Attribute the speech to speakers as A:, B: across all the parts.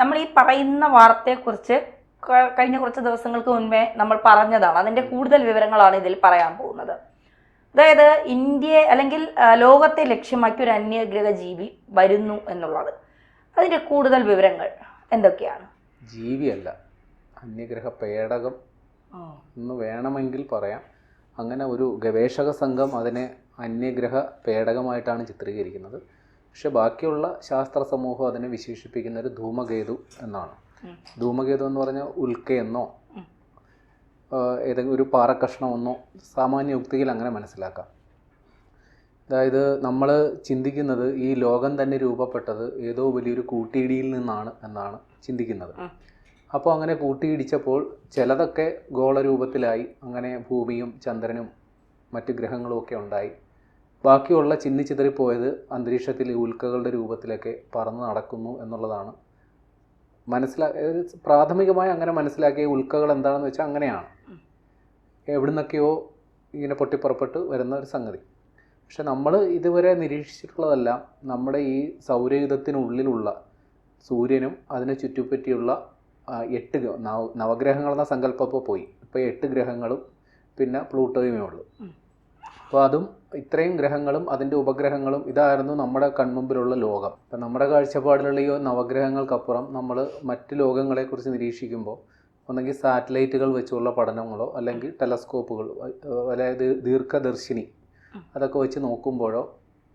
A: നമ്മൾ ഈ പറയുന്ന വാർത്തയെക്കുറിച്ച് കഴിഞ്ഞ കുറച്ച് ദിവസങ്ങൾക്ക് മുൻപേ നമ്മൾ പറഞ്ഞതാണ്. അതിന്റെ കൂടുതൽ വിവരങ്ങളാണ് ഇതിൽ പറയാൻ പോകുന്നത്. അതായത് ഇന്ത്യയെ അല്ലെങ്കിൽ ലോകത്തെ ലക്ഷ്യമാക്കി ഒരു അന്യഗ്രഹ ജീവി വരുന്നു എന്നുള്ളത്. അതിന്റെ കൂടുതൽ വിവരങ്ങൾ എന്തൊക്കെയാണ്?
B: ജീവിയല്ല. അന്യഗ്രഹ പേടകം എന്ന് വേണമെങ്കിൽ പറയാം. അങ്ങനെ ഒരു ഗവേഷക സംഘം അതിനെ അന്യഗ്രഹ പേടകമായിട്ടാണ് ചിത്രീകരിക്കുന്നത്. പക്ഷെ ബാക്കിയുള്ള ശാസ്ത്ര സമൂഹം അതിനെ വിശേഷിപ്പിക്കുന്ന ഒരു ധൂമകേതു എന്നാണ്. ധൂമകേതു എന്ന് പറഞ്ഞാൽ ഉൽക്കയെന്നോ. ഏതെങ്കിലും ഒരു പാറക്കഷ്ണമെന്നോ സാമാന്യ യുക്തിയിൽ അങ്ങനെ മനസ്സിലാക്കാം. അതായത് നമ്മൾ ചിന്തിക്കുന്നത് ഈ ലോകം തന്നെ രൂപപ്പെട്ടത് ഏതോ വലിയൊരു കൂട്ടിയിടിയിൽ നിന്നാണ് എന്നാണ് ചിന്തിക്കുന്നത്. അപ്പോൾ അങ്ങനെ കൂട്ടിയിടിച്ചപ്പോൾ ചിലതൊക്കെ ഗോളരൂപത്തിലായി. അങ്ങനെ ഭൂമിയും ചന്ദ്രനും മറ്റ് ഗ്രഹങ്ങളും ഒക്കെ ഉണ്ടായി. ബാക്കിയുള്ള ചിന്നി ചിതറിപ്പോയത് അന്തരീക്ഷത്തിൽ ഉൽക്കകളുടെ രൂപത്തിലൊക്കെ പറന്ന് നടക്കുന്നു എന്നുള്ളതാണ് മനസ്സിലാ പ്രാഥമികമായി അങ്ങനെ മനസ്സിലാക്കിയ ഉൽക്കകൾ എന്താണെന്ന് വെച്ചാൽ അങ്ങനെയാണ്. എവിടുന്നൊക്കെയോ ഇങ്ങനെ പൊട്ടിപ്പുറപ്പെട്ട് വരുന്ന ഒരു സംഗതി പക്ഷെ നമ്മൾ ഇതുവരെ നിരീക്ഷിച്ചിട്ടുള്ളതെല്ലാം നമ്മുടെ ഈ സൗരയുധത്തിനുള്ളിലുള്ള സൂര്യനും അതിനെ ചുറ്റിപ്പറ്റിയുള്ള എട്ട് നവഗ്രഹങ്ങളെന്ന സങ്കല്പം പോയി ഇപ്പോൾ എട്ട് ഗ്രഹങ്ങളും പിന്നെ പ്ലൂട്ടോയുമേ ഉള്ളൂ. അപ്പോൾ അതും ഇത്രയും ഗ്രഹങ്ങളും അതിന്റെ ഉപഗ്രഹങ്ങളും ഇതായിരുന്നു നമ്മുടെ കൺമുമ്പിലുള്ള ലോകം. അപ്പം നമ്മുടെ കാഴ്ചപ്പാടിലുള്ള ഈ നവഗ്രഹങ്ങൾക്കപ്പുറം നമ്മൾ മറ്റ് ലോകങ്ങളെക്കുറിച്ച് നിരീക്ഷിക്കുമ്പോൾ ഒന്നെങ്കിൽ സാറ്റലൈറ്റുകൾ വെച്ചുള്ള പഠനങ്ങളോ അല്ലെങ്കിൽ ടെലസ്കോപ്പുകൾ അതായത് ദീർഘദർശിനി അതൊക്കെ വെച്ച് നോക്കുമ്പോഴോ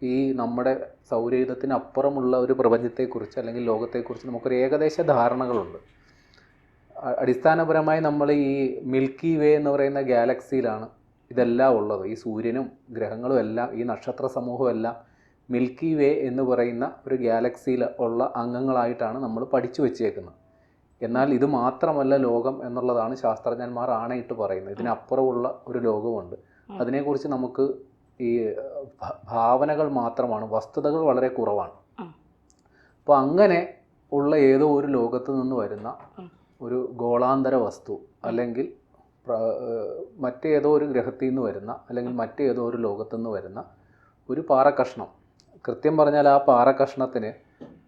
B: ഈ നമ്മുടെ സൗരയുധത്തിന് അപ്പുറമുള്ള ഒരു പ്രപഞ്ചത്തെക്കുറിച്ച് അല്ലെങ്കിൽ ലോകത്തെക്കുറിച്ച് നമുക്കൊരു ഏകദേശ ധാരണകളുണ്ട്. അടിസ്ഥാനപരമായി നമ്മൾ ഈ മിൽക്കി വേ എന്ന് പറയുന്ന ഗാലക്സിയിലാണ് ഇതെല്ലാം ഉള്ളത്. ഈ സൂര്യനും ഗ്രഹങ്ങളും എല്ലാം ഈ നക്ഷത്ര സമൂഹവും എല്ലാം മിൽക്കി വേ എന്ന് പറയുന്ന ഒരു ഗാലക്സിയിൽ ഉള്ള അംഗങ്ങളായിട്ടാണ് നമ്മൾ പഠിച്ചു വെച്ചേക്കുന്നത്. എന്നാൽ ഇത് മാത്രമല്ല ലോകം എന്നുള്ളതാണ് ശാസ്ത്രജ്ഞന്മാർ ആണയിട്ട് പറയുന്നത്. ഇതിനപ്പുറമുള്ള ഒരു ലോകമുണ്ട്. അതിനെക്കുറിച്ച് നമുക്ക് ഈ ഭാവനകൾ മാത്രമാണ്. വസ്തുതകൾ വളരെ കുറവാണ്. അപ്പോൾ അങ്ങനെ ഉള്ള ഏതോ ഒരു ലോകത്ത് നിന്ന് വരുന്ന ഒരു ഗോളാന്തര വസ്തു അല്ലെങ്കിൽ മറ്റേതോ ഒരു ഗ്രഹത്തിൽ നിന്ന് വരുന്ന അല്ലെങ്കിൽ മറ്റേതോ ഒരു ലോകത്തു നിന്ന് വരുന്ന ഒരു പാറക്കഷ്ണം. കൃത്യം പറഞ്ഞാൽ ആ പാറക്കഷ്ണത്തിന്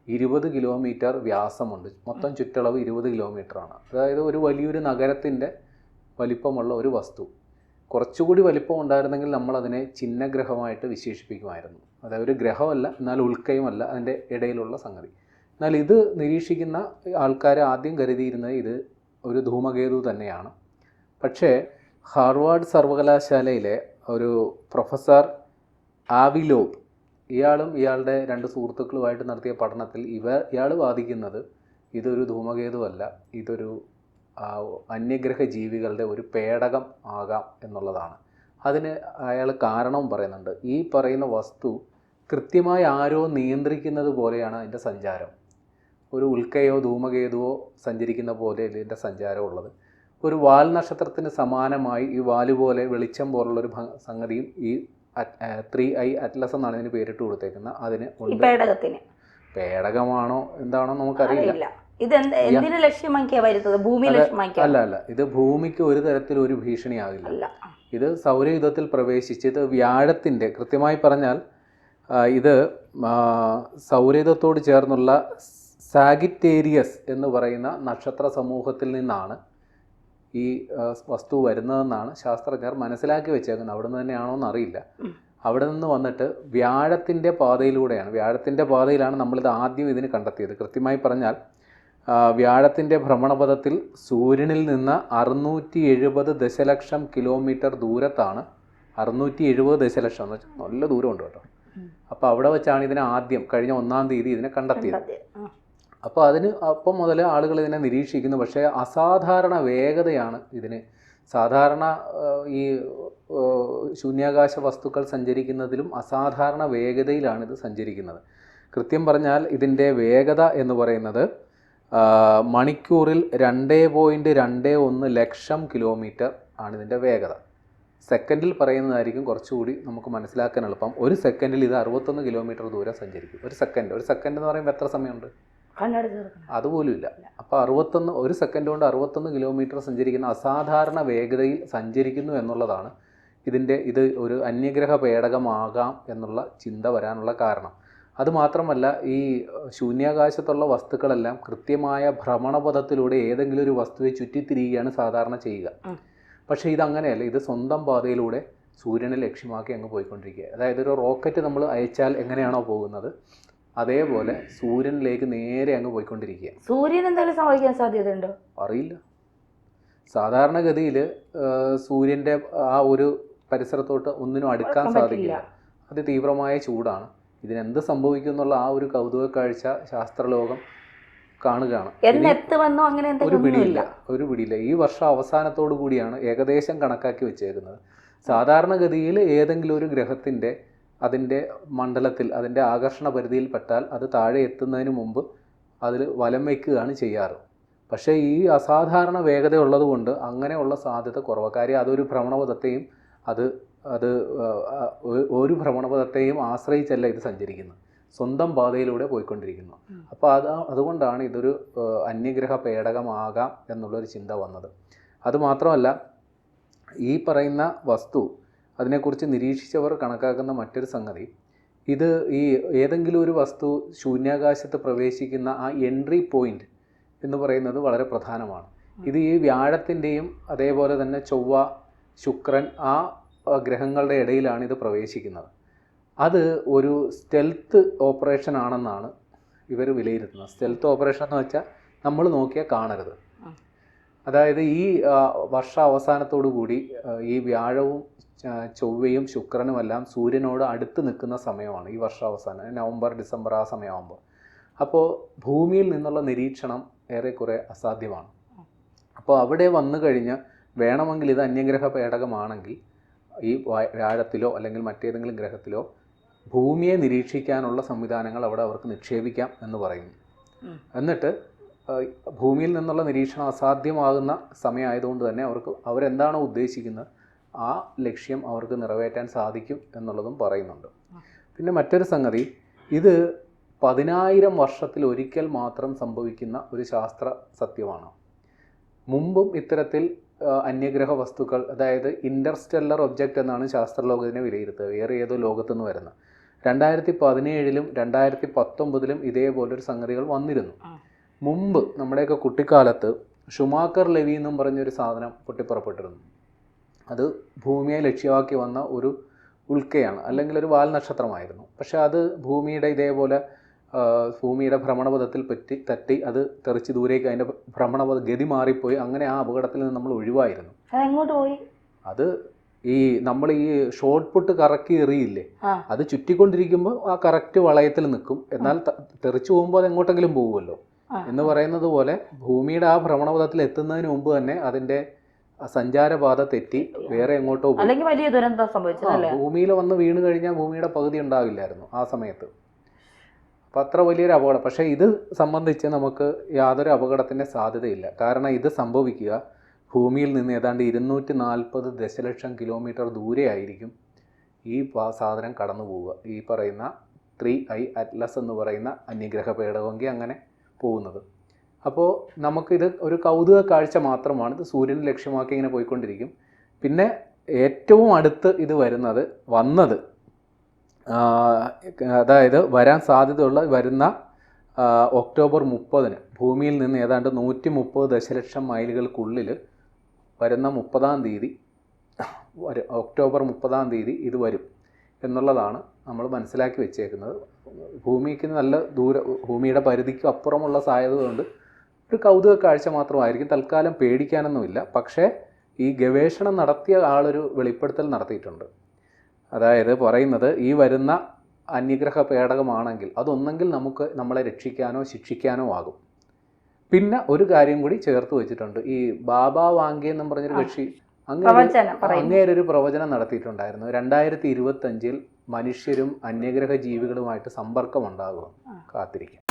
B: ഇരുപത് കിലോമീറ്റർ വ്യാസമുണ്ട്. മൊത്തം ചുറ്റളവ് ഇരുപത് കിലോമീറ്ററാണ്. അതായത് ഒരു വലിയൊരു നഗരത്തിന്റെ വലിപ്പമുള്ള ഒരു വസ്തു. കുറച്ചുകൂടി വലിപ്പം ഉണ്ടായിരുന്നെങ്കിൽ നമ്മളതിനെ ചിഹ്നഗ്രഹമായിട്ട് വിശേഷിപ്പിക്കുമായിരുന്നു. അതായത് ഒരു ഗ്രഹമല്ല എന്നാൽ ഉൾക്കയുമല്ല അതിന്റെ ഇടയിലുള്ള സംഗതി. എന്നാൽ ഇത് നിരീക്ഷിക്കുന്ന ആൾക്കാർ ആദ്യം കരുതിയിരുന്നത് ഇത് ഒരു ധൂമകേതു തന്നെയാണ്. പക്ഷേ ഹാർവാർഡ് സർവകലാശാലയിലെ ഒരു പ്രൊഫസർ ആവിലോബ് ഇയാളും ഇയാളുടെ രണ്ട് സുഹൃത്തുക്കളുമായിട്ട് നടത്തിയ പഠനത്തിൽ ഇവ ഇയാൾ വാദിക്കുന്നത് ഇതൊരു ധൂമകേതുവല്ല ഇതൊരു അന്യഗ്രഹ ജീവികളുടെ ഒരു പേടകം ആകാം എന്നുള്ളതാണ്. അതിന് അയാൾ കാരണവും പറയുന്നുണ്ട്. ഈ പറയുന്ന വസ്തു കൃത്യമായി ആരോ നിയന്ത്രിക്കുന്നത് പോലെയാണ് അതിന്റെ സഞ്ചാരം. ഒരു ഉൽക്കയോ ധൂമകേതുവോ സഞ്ചരിക്കുന്ന പോലെ ഇതിന്റെ സഞ്ചാരം ഉള്ളത്. ഒരു വാൽ നക്ഷത്രത്തിന് സമാനമായി ഈ വാൽ പോലെ വെളിച്ചം പോലുള്ളൊരു ഒരു സംഗതിയും ഈ ത്രീ ഐ അറ്റ്ലസ് എന്നാണ് ഇതിന് പേരിട്ട് കൊടുത്തേക്കുന്നത്. അതിന്
A: പേടകത്തിന്.
B: പേടകമാണോ എന്താണോ നമുക്കറിയില്ല.
A: ഇത് എന്ത് എന്തിനു ലക്ഷ്യമാക്കിയാ വരുന്നത്? ഭൂമി
B: അല്ല അല്ല ഇത് ഭൂമിക്ക് ഒരു തരത്തിൽ ഒരു ഭീഷണിയാകില്ല ഇത് സൗരയുധത്തിൽ പ്രവേശിച്ച് ഇത് വ്യാഴത്തിന്റെ കൃത്യമായി പറഞ്ഞാൽ ഇത് സൗരയുദ്ധത്തോട് സൗരയുധത്തോട് ചേർന്നുള്ള സാഗിറ്റേരിയസ് എന്ന് പറയുന്ന നക്ഷത്ര സമൂഹത്തിൽ നിന്നാണ് ഈ വസ്തു വരുന്നതെന്നാണ് ശാസ്ത്രജ്ഞർ മനസ്സിലാക്കി വെച്ചേക്കുന്നത്. അവിടെ നിന്ന് തന്നെയാണോ
A: എന്നറിയില്ല.
B: അവിടെ നിന്ന് വന്നിട്ട് വ്യാഴത്തിന്റെ പാതയിലൂടെയാണ്. വ്യാഴത്തിന്റെ പാതയിലാണ് നമ്മളിത് ആദ്യം ഇതിന് കണ്ടെത്തിയത്. കൃത്യമായി പറഞ്ഞാൽ വ്യാഴത്തിന്റെ ഭ്രമണപഥത്തിൽ സൂര്യനിൽ നിന്ന് അറുന്നൂറ്റി എഴുപത് ദശലക്ഷം കിലോമീറ്റർ ദൂരത്താണ്. അറുന്നൂറ്റി എഴുപത് ദശലക്ഷം എന്ന് വെച്ചാൽ നല്ല ദൂരമുണ്ട് കേട്ടോ. അപ്പോൾ അവിടെ വെച്ചാണ് ഇതിനെ ആദ്യം കഴിഞ്ഞ ഒന്നാം തീയതി ഇതിനെ കണ്ടെത്തിയത്. അപ്പോൾ അതിന് അപ്പം മുതൽ ആളുകൾ ഇതിനെ നിരീക്ഷിക്കുന്നു. പക്ഷേ അസാധാരണ വേഗതയാണ് ഇതിന്. സാധാരണ ഈ ശൂന്യാകാശ വസ്തുക്കൾ സഞ്ചരിക്കുന്നതിലും അസാധാരണ വേഗതയിലാണ് ഇത് സഞ്ചരിക്കുന്നത്. കൃത്യം പറഞ്ഞാൽ ഇതിന്റെ വേഗത എന്ന് പറയുന്നത് മണിക്കൂറിൽ രണ്ട് പോയിന്റ് രണ്ട് ഒന്ന് ലക്ഷം കിലോമീറ്റർ ആണ് ഇതിന്റെ വേഗത. സെക്കൻഡിൽ പറയുന്നതായിരിക്കും കുറച്ചുകൂടി നമുക്ക് മനസ്സിലാക്കാൻ എളുപ്പം. ഒരു സെക്കൻഡിൽ ഇത് അറുപത്തൊന്ന് കിലോമീറ്റർ ദൂരം സഞ്ചരിക്കും. ഒരു സെക്കൻഡ്. ഒരു സെക്കൻഡ് എന്ന് പറയുമ്പോൾ എത്ര സമയമുണ്ട്? അതുപോലും ഇല്ല. അപ്പോൾ അറുപത്തൊന്ന് ഒരു സെക്കൻഡ് കൊണ്ട് അറുപത്തൊന്ന് കിലോമീറ്റർ സഞ്ചരിക്കുന്ന അസാധാരണ വേഗതയിൽ സഞ്ചരിക്കുന്നു എന്നുള്ളതാണ് ഇതിന്റെ ഇത് ഒരു അന്യഗ്രഹ പേടകമാകാം എന്നുള്ള ചിന്ത വരാനുള്ള കാരണം. അതുമാത്രമല്ല ഈ ശൂന്യാകാശത്തുള്ള വസ്തുക്കളെല്ലാം കൃത്യമായ ഭ്രമണപഥത്തിലൂടെ ഏതെങ്കിലും ഒരു വസ്തുവെ ചുറ്റിത്തിരിയുകയാണ് സാധാരണ ചെയ്യുക. പക്ഷേ ഇതങ്ങനെയല്ല ഇത് സ്വന്തം പാതയിലൂടെ സൂര്യനെ ലക്ഷ്യമാക്കി അങ്ങ് പോയിക്കൊണ്ടിരിക്കുക. അതായത് ഒരു റോക്കറ്റ് നമ്മൾ അയച്ചാൽ എങ്ങനെയാണോ പോകുന്നത്? അതേപോലെ സൂര്യനിലേക്ക് നേരെ അങ്ങ് പോയിക്കൊണ്ടിരിക്കുക.
A: സൂര്യൻ എന്തെങ്കിലും സംഭവിക്കാൻ സാധ്യതയുണ്ടോ?
B: അറിയില്ല. സാധാരണഗതിയിൽ സൂര്യന്റെ ആ ഒരു പരിസരത്തോട്ട് ഒന്നിനും അടുക്കാൻ സാധിക്കില്ല. അത് തീവ്രമായ ചൂടാണ്. ഇതിനെന്ത് സംഭവിക്കും എന്നുള്ള ആ ഒരു കൗതുക കാഴ്ച ശാസ്ത്രലോകം കാണുകയാണ്.
A: അങ്ങനെ
B: ഒരു പിടിയില്ല. ഒരു പിടിയില്ല. ഈ വർഷം അവസാനത്തോടു കൂടിയാണ് ഏകദേശം കണക്കാക്കി വെച്ചേക്കുന്നത്. സാധാരണഗതിയിൽ ഏതെങ്കിലും ഒരു ഗ്രഹത്തിന്റെ അതിന്റെ മണ്ഡലത്തിൽ അതിന്റെ ആകർഷണ പരിധിയിൽ പെട്ടാൽ അത് താഴെ എത്തുന്നതിന് മുമ്പ് അതിൽ വലം വയ്ക്കുകയാണ് ചെയ്യാറ്. പക്ഷേ ഈ അസാധാരണ വേഗത ഉള്ളതുകൊണ്ട് അങ്ങനെയുള്ള സാധ്യത കുറവ് കാര്യം അതൊരു ഭ്രമണപഥത്തെയും അത് അത് ഒരു ഭ്രമണപഥത്തെയും ആശ്രയിച്ചല്ല ഇത് സഞ്ചരിക്കുന്നത്. സ്വന്തം പാതയിലൂടെ പോയിക്കൊണ്ടിരിക്കുന്നു. അപ്പോൾ അത് അതുകൊണ്ടാണ് ഇതൊരു അന്യഗ്രഹ പേടകമാകാം എന്നുള്ളൊരു ചിന്ത വന്നത്. അതുമാത്രമല്ല ഈ പറയുന്ന വസ്തു അതിനെക്കുറിച്ച് നിരീക്ഷിച്ചവർ കണക്കാക്കുന്ന മറ്റൊരു സംഗതി. ഇത് ഈ ഏതെങ്കിലും ഒരു വസ്തു ശൂന്യാകാശത്ത് പ്രവേശിക്കുന്ന ആ എൻട്രി പോയിന്റ് എന്ന് പറയുന്നത് വളരെ പ്രധാനമാണ്. ഇത് ഈ വ്യാഴത്തിന്റെയും അതേപോലെ തന്നെ ചൊവ്വ ശുക്രൻ ആ ഗ്രഹങ്ങളുടെ ഇടയിലാണ് ഇത് പ്രവേശിക്കുന്നത്. അത് ഒരു സ്റ്റെൽത്ത് ഓപ്പറേഷൻ ആണെന്നാണ് ഇവർ വിലയിരുത്തുന്നത്. സ്റ്റെൽത്ത് ഓപ്പറേഷൻ എന്ന് വെച്ചാൽ നമ്മൾ നോക്കിയാൽ കാണരുത്. അതായത് ഈ വർഷ അവസാനത്തോടു കൂടി ഈ വ്യാഴവും ചൊവ്വയും ശുക്രനുമെല്ലാം സൂര്യനോട് അടുത്ത് നിൽക്കുന്ന സമയമാണ് ഈ വർഷാവസാനം നവംബർ ഡിസംബർ ആ സമയമാകുമ്പോൾ. അപ്പോൾ ഭൂമിയിൽ നിന്നുള്ള നിരീക്ഷണം ഏറെക്കുറെ അസാധ്യമാണ്. അപ്പോൾ അവിടെ വന്നു കഴിഞ്ഞ് വേണമെങ്കിൽ ഇത് അന്യഗ്രഹ പേടകമാണെങ്കിൽ ഈ വ്യാഴത്തിലോ അല്ലെങ്കിൽ മറ്റേതെങ്കിലും ഗ്രഹത്തിലോ ഭൂമിയെ നിരീക്ഷിക്കാനുള്ള സംവിധാനങ്ങൾ അവിടെ അവർക്ക് നിക്ഷേപിക്കാം എന്ന് പറയുന്നു. എന്നിട്ട് ഭൂമിയിൽ നിന്നുള്ള നിരീക്ഷണം അസാധ്യമാകുന്ന സമയമായതുകൊണ്ട് തന്നെ അവർക്ക് അവരെന്താണോ ഉദ്ദേശിക്കുന്നത് ആ ലക്ഷ്യം അവർക്ക് നിറവേറ്റാൻ സാധിക്കും എന്നുള്ളതും പറയുന്നുണ്ട്. പിന്നെ മറ്റൊരു സംഗതി ഇത് പതിനായിരം വർഷത്തിൽ ഒരിക്കൽ മാത്രം സംഭവിക്കുന്ന ഒരു ശാസ്ത്ര സത്യമാണ്. മുമ്പും ഇത്തരത്തിൽ അന്യഗ്രഹ വസ്തുക്കൾ അതായത് ഇന്റർസ്റ്റെല്ലർ ഒബ്ജക്റ്റ് എന്നാണ് ശാസ്ത്രലോകത്തിനെ വിലയിരുത്തുക വേറെ ഏതോ ലോകത്തുനിന്ന് വരുന്നത് രണ്ടായിരത്തി പതിനേഴിലും രണ്ടായിരത്തി പത്തൊമ്പതിലും ഇതേപോലൊരു സംഗതികൾ വന്നിരുന്നു. മുമ്പ് നമ്മുടെയൊക്കെ കുട്ടിക്കാലത്ത് ഷുമാക്കർ ലെവി എന്നും പറഞ്ഞൊരു സാധനം പൊട്ടിപ്പുറപ്പെട്ടിരുന്നു. അത് ഭൂമിയെ ലക്ഷ്യമാക്കി വന്ന ഒരു ഉൽക്കയാണ് അല്ലെങ്കിൽ ഒരു വാൽ നക്ഷത്രമായിരുന്നു. പക്ഷെ അത് ഭൂമിയുടെ ഇതേപോലെ ഭൂമിയുടെ ഭ്രമണപഥത്തിൽ പറ്റി തട്ടി അത് തെറിച്ച് ദൂരേക്ക് അതിന്റെ ഭ്രമണപഥ ഗതി മാറിപ്പോയി. അങ്ങനെ ആ അപകടത്തിൽ നിന്ന് നമ്മൾ ഒഴിവായിരുന്നു.
A: പോയി?
B: അത് ഈ നമ്മൾ ഈ ഷോർട്ട് പുട്ട് കറക്കി എറിയില്ലേ അത് ചുറ്റിക്കൊണ്ടിരിക്കുമ്പോൾ ആ കറക്റ്റ് വളയത്തിൽ നിൽക്കും. എന്നാൽ തെറിച്ച് പോകുമ്പോൾ അത് എങ്ങോട്ടെങ്കിലും പോകുമല്ലോ. എന്ന് പറയുന്നത് പോലെ ഭൂമിയുടെ ആ ഭ്രമണപഥത്തിൽ എത്തുന്നതിന് മുമ്പ് തന്നെ അതിന്റെ സഞ്ചാരപാത തെറ്റി വേറെ എങ്ങോട്ടോ
A: അല്ലെങ്കിൽ വലിയ ദുരന്തം
B: ഭൂമിയിൽ വന്ന് വീണ് കഴിഞ്ഞാൽ ഭൂമിയുടെ പകുതി ഉണ്ടാവില്ലായിരുന്നു ആ സമയത്ത്. അപ്പം അത്ര വലിയൊരു അപകടം. പക്ഷേ ഇത് സംബന്ധിച്ച് നമുക്ക് യാതൊരു അപകടത്തിന്റെ സാധ്യതയില്ല. കാരണം ഇത് സംഭവിക്കുക ഭൂമിയിൽ നിന്ന് ഏതാണ്ട് ഇരുന്നൂറ്റി നാൽപ്പത് ദശലക്ഷം കിലോമീറ്റർ ദൂരെ ആയിരിക്കും ഈ സാധനം കടന്നു പോവുക ഈ പറയുന്ന ത്രീ ഐ അറ്റ്ലസ് എന്ന് പറയുന്ന അന്യഗ്രഹ പേടകമെങ്കിൽ അങ്ങനെ പോകുന്നത്. അപ്പോൾ നമുക്കിത് ഒരു കൗതുക കാഴ്ച മാത്രമാണ്. ഇത് സൂര്യനെ ലക്ഷ്യമാക്കി ഇങ്ങനെ പോയിക്കൊണ്ടിരിക്കും. പിന്നെ ഏറ്റവും അടുത്ത് ഇത് വരുന്നത് വന്നത് അതായത് വരാൻ സാധ്യതയുള്ള വരുന്ന ഒക്ടോബർ മുപ്പതിന് ഭൂമിയിൽ നിന്ന് ഏതാണ്ട് നൂറ്റി മുപ്പത് ദശലക്ഷം മൈലുകൾക്കുള്ളിൽ വരുന്ന മുപ്പതാം തീയതി ഒക്ടോബർ മുപ്പതാം തീയതി ഇത് വരും. എന്നുള്ളതാണ് നമ്മൾ മനസ്സിലാക്കി വെച്ചേക്കുന്നത്. ഭൂമിക്ക് നല്ല ദൂര ഭൂമിയുടെ പരിധിക്ക് അപ്പുറമുള്ള സാധ്യതകൊണ്ട് ഒരു കൗതുക കാഴ്ച മാത്രമായിരിക്കും. തൽക്കാലം പേടിക്കാനൊന്നുമില്ല. പക്ഷേ ഈ ഗവേഷണം നടത്തിയ ആളൊരു വെളിപ്പെടുത്തൽ നടത്തിയിട്ടുണ്ട്. അതായത് പറയുന്നത് ഈ വരുന്ന അന്യഗ്രഹ പേടകമാണെങ്കിൽ അതൊന്നെങ്കിൽ നമുക്ക് നമ്മളെ രക്ഷിക്കാനോ ശിക്ഷിക്കാനോ ആകും. പിന്നെ ഒരു കാര്യം കൂടി ചേർത്ത് വെച്ചിട്ടുണ്ട്. ഈ ബാബ വാങ്കി എന്നും പറഞ്ഞൊരു. കക്ഷി അങ്ങനെ ഒരു പ്രവചനം നടത്തിയിട്ടുണ്ടായിരുന്നു. രണ്ടായിരത്തി ഇരുപത്തി അഞ്ചിൽ മനുഷ്യരും അന്യഗ്രഹ ജീവികളുമായിട്ട് സമ്പർക്കം ഉണ്ടാകും. കാത്തിരിക്കും.